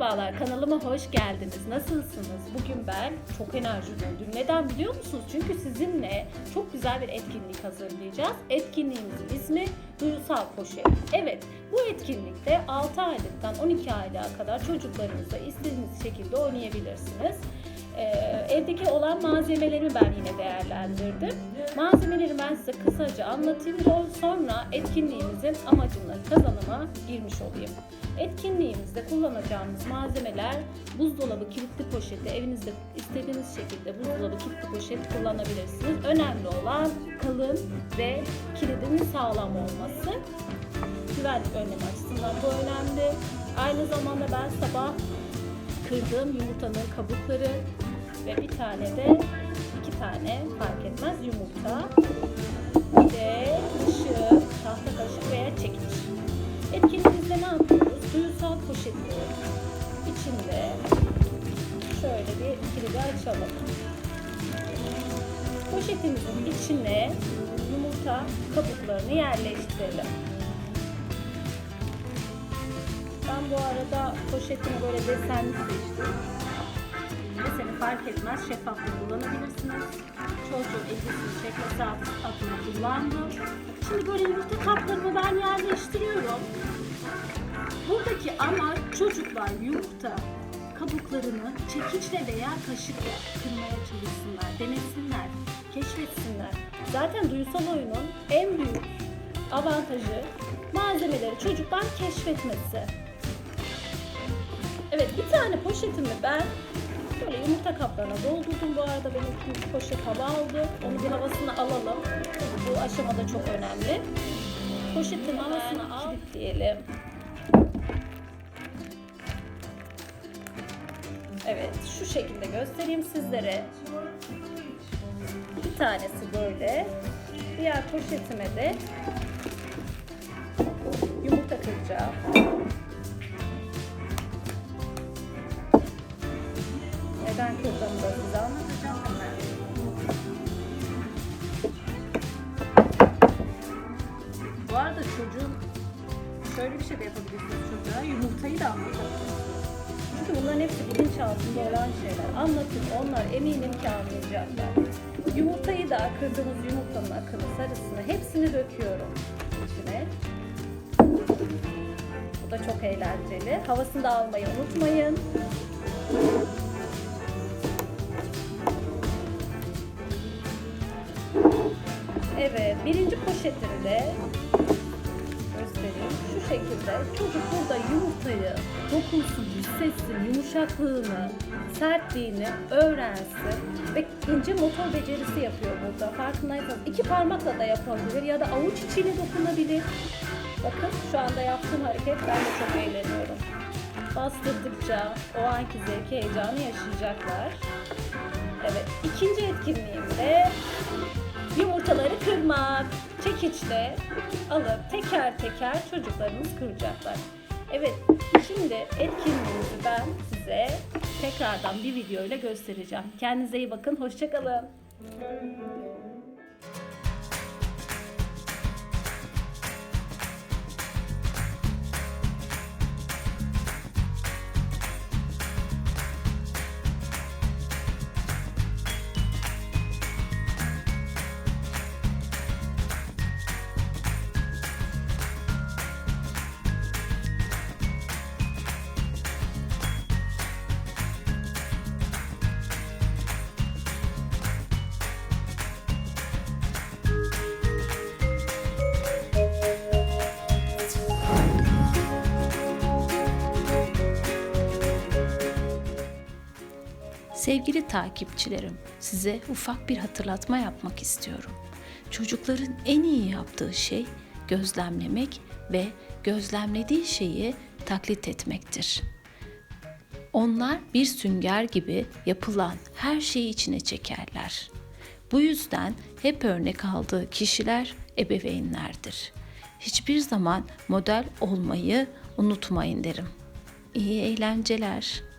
Merhabalar, kanalıma hoş geldiniz. Nasılsınız? Bugün ben çok enerji doldum. Neden biliyor musunuz? Çünkü sizinle çok güzel bir etkinlik hazırlayacağız. Etkinliğimizin ismi Duygusal Poşet. Evet, bu etkinlikte 6 aylıktan 12 aylığa kadar çocuklarınızla istediğiniz şekilde oynayabilirsiniz. Ee, evdeki olan malzemelerimi ben yine değerlendirdim. Malzemeleri ben size kısaca anlatayım. Sonra etkinliğimizin amacına, kazanıma girmiş olayım. Etkinliğimizde kullanacağımız malzemeler buzdolabı kilitli poşeti. Evinizde istediğiniz şekilde buzdolabı kilitli poşet kullanabilirsiniz. Önemli olan kalın ve kilidinin sağlam olması. Güvenlik önlemi açısından bu önemli. Aynı zamanda ben sabah kırdığım yumurtanın kabukları ve bir tane de iki tane fark etmez yumurta poşeti içinde şöyle bir kilidi açalım. Poşetimizin içine yumurta kabuklarını yerleştirelim. Ben bu arada poşetimi böyle desenli seçtim. Deseni fark etmez, şeffaflık kullanabilirsiniz. Çocuğun ilgisini çekmesi adına kullandım. Şimdi böyle yumurta kaplarımı ben yerleştiriyorum. Buradaki amaç çocuklar yumurta kabuklarını çekiçle veya kaşıkla kırmaya çalışsınlar, denesinler, keşfetsinler. Zaten duysal oyunun en büyük avantajı malzemeleri çocuklar keşfetmesi. Evet bir tane poşetimi ben böyle yumurta kaplarına doldurdum. Bu arada benim ikinci poşet hava aldı. Onu bir havasını alalım. Bu aşamada çok önemli. Poşetin havasını al. kilitleyelim. Evet şu şekilde göstereyim sizlere. Bir tanesi böyle. Diğer poşetime de yumurta kıracağım. Çocuğun şöyle bir şey de yapabilirsiniz çocuğa. Yumurtayı da anlatabilirsiniz. Çünkü bunların hepsi bilinçaltında olan şeyler. Anlatın onlar eminim ki anlayacaklar. Yumurtayı da kırdığımız yumurtanın akını, sarısını hepsini döküyorum içine. Bu da çok eğlenceli. Havasını da almayı unutmayın. Evet, birinci göstereyim. Şekilde çocuk burada yumurtayı dokunsun, hissetsin, yumuşaklığını, sertliğini öğrensin ve ince motor becerisi yapıyor burada. Farkındaysanız iki parmakla da yapabilir ya da avuç içiyle dokunabilir. Bakın şu anda yaptığım hareket ben de çok eğleniyorum. Bastırdıkça o anki zevki, heyecanı yaşayacaklar. Evet, ikinci etkinliğimde yumurtaları kırmak. Çekiçle alıp teker teker çocuklarımız kıracaklar. Evet, şimdi etkinliğimizi ben size tekrardan bir video ile göstereceğim. Kendinize iyi bakın, hoşçakalın. Sevgili takipçilerim, size ufak bir hatırlatma yapmak istiyorum. Çocukların en iyi yaptığı şey gözlemlemek ve gözlemlediği şeyi taklit etmektir. Onlar bir sünger gibi yapılan her şeyi içine çekerler. Bu yüzden hep örnek aldığı kişiler ebeveynlerdir. Hiçbir zaman model olmayı unutmayın derim. İyi eğlenceler.